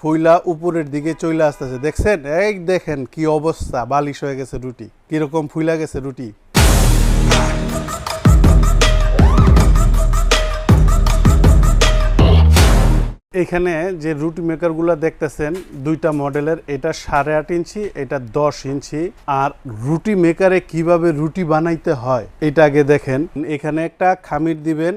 ফুইলা উপরের দিকে চলে আসতেছে। দেখছেন? এই দেখেন কি অবস্থা, বালিশ হয়ে গেছে রুটি। কীরকম ফুইলা গেছে রুটি। এখানে যে রুটি মেকারগুলো দেখতেছেন, দুইটা মডেলের, এটা সাড়ে আট ইঞ্চি, এটা দশ ইঞ্চি। আর রুটি মেকারে কীভাবে রুটি বানাইতে হয়, এটা আগে দেখেন। এখানে একটা খামির দিবেন,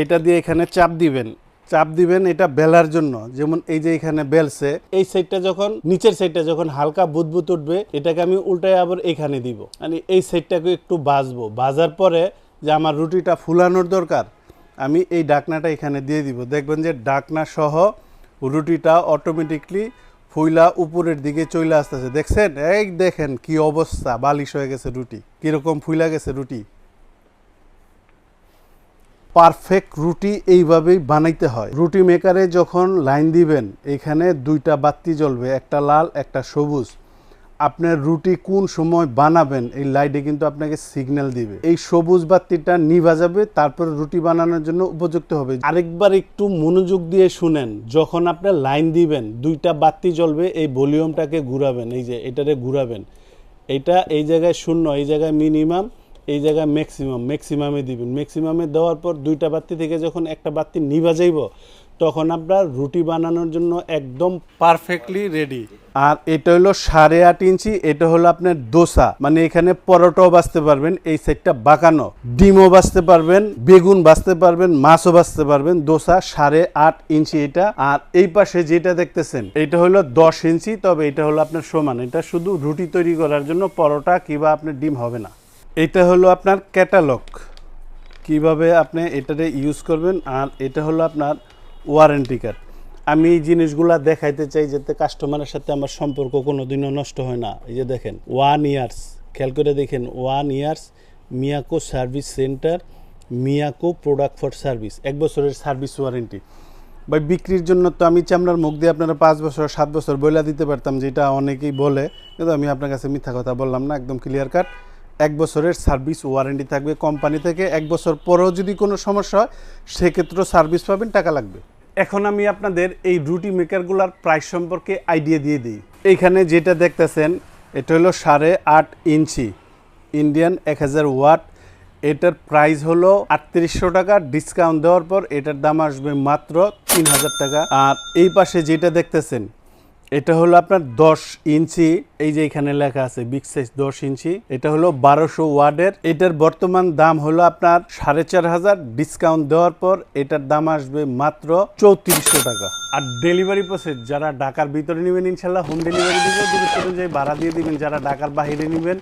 এটা দিয়ে এখানে চাপ দিবেন। চাপ দিবেন এটা বেলার জন্য। যেমন এই যে এখানে বেলছে, এই সাইডটা যখন, নিচের সাইডটা যখন হালকা বুদবুদ উঠবে, এটাকে আমি উল্টায় আবার এখানে দিব। মানে এই সাইডটাকে একটু বাজবো। বাজার পরে যে আমার রুটিটা ফুলানোর দরকার, আমি এই ডাকনাটা এখানে দিয়ে দিব। দেখবেন যে ডাকনা সহ রুটিটা অটোমেটিকলি ফুইলা উপরের দিকে চলে আসতেছে। দেখছেন? এই দেখেন কি অবস্থা, বালিশ হয়ে গেছে রুটি। কীরকম ফুইলা গেছে রুটি। পারফেক্ট রুটি এইভাবেই বানাইতে হয়। রুটি মেকারে যখন লাইন দিবেন, এখানে দুইটা বাতি জ্বলবে, একটা লাল, একটা সবুজ। আপনার রুটি কোন সময় বানাবেন, এই লাইটে কিন্তু আপনাকে সিগন্যাল দিবে। এই সবুজ বাতিটা নিভা যাবে, তারপর রুটি বানানোর জন্য উপযুক্ত হবে। আরেকবার একটু মনোযোগ দিয়ে শুনেন, যখন আপনি লাইন দিবেন, দুইটা বাতি জ্বলবে, এই ভলিউমটাকে ঘুরাবেন, এই যে এটারে ঘুরাবেন। এটা এই জায়গায় শূন্য, এই জায়গায় মিনিমাম এই জায়গায় ম্যাক্সিমাম ম্যাক্সিমামে দিবেন। ম্যাক্সিমামে দেওয়ার পর দুইটা বাতি থেকে যখন একটা বাতি নিভা যাইব, তখন আপনার রুটি বানানোর জন্য একদম পারফেক্টলি রেডি আর এটা হলো সাড়ে আট ইঞ্চি, এটা হলো আপনার দোসা। মানে এখানে পরোটাও বাঁচতে পারবেন, এই সাইডটা বাঁকানো। ডিমও বাঁচতে পারবেন, বেগুন বাঁচতে পারবেন, মাছও বাঁচতে পারবেন। দোসা সাড়ে আট ইঞ্চি এটা। আর এই পাশে যেটা দেখতেছেন, এটা হলো দশ ইঞ্চি, তবে এটা হলো আপনার সমান। এটা শুধু রুটি তৈরি করার জন্য পরোটা কিংবা আপনার ডিম হবে না। এটা হলো আপনার ক্যাটালগ কীভাবে আপনি এটাতে ইউজ করবেন আর এটা হলো আপনার ওয়ারেন্টি কার্ড আমি এই জিনিসগুলা দেখাইতে চাই যাতে কাস্টমারের সাথে আমার সম্পর্ক কোনো দিনও নষ্ট হয় না। এই যে দেখেন ওয়ান ইয়ার্স খেয়াল করে দেখেন one years Miyako service centre Miyako product for service এক বছরের সার্ভিস ওয়ারেন্টি বা বিক্রির জন্য তো আমি চামড়ার মুখ দিয়ে আপনারা পাঁচ বছর, সাত বছর বইলা দিতে পারতাম, যেটা অনেকেই বলে। কিন্তু আমি আপনার কাছে মিথ্যা কথা বললাম না, একদম ক্লিয়ার কাট এক বছরের সার্ভিস ওয়ারেন্টি থাকবে কোম্পানি থেকে, এক বছর পরেও যদি কোনো সমস্যা হয়, সেক্ষেত্রেও সার্ভিস পাবেন, টাকা লাগবে। এখন আমি আপনাদের এই রুটি মেকারগুলোর প্রাইস সম্পর্কে আইডিয়া দিয়ে দিই। এইখানে যেটা দেখতেছেন, এটা হলো সাড়ে আট ইঞ্চি, ইন্ডিয়ান এক হাজার ওয়াট। এটার প্রাইস হলো আটত্রিশশো টাকা, ডিসকাউন্ট দেওয়ার পর এটার দাম আসবে মাত্র তিন হাজার টাকা। আর এই পাশে যেটা দেখতেছেন এটা হলো আপনার দশ ইঞ্চি, এই যে এখানে লেখা আছে বিগ সাইজ দশ ইঞ্চি, এটা হলো বারোশো ওয়ার্ডের এটার বর্তমান দাম হলো আপনার সাড়ে চার হাজার। ডিসকাউন্ট দেওয়ার পর এটার দাম আসবে মাত্র চৌত্রিশশো টাকা। আর ডেলিভারি প্রসেস যারা ঢাকার ভিতরে নেবেন, ইনশাল্লাহ হোম ডেলিভারি দিবে দূরত্ব অনুযায়ী ভাড়া দিয়ে দিবেন। যারা ঢাকার বাহিরে নেবেন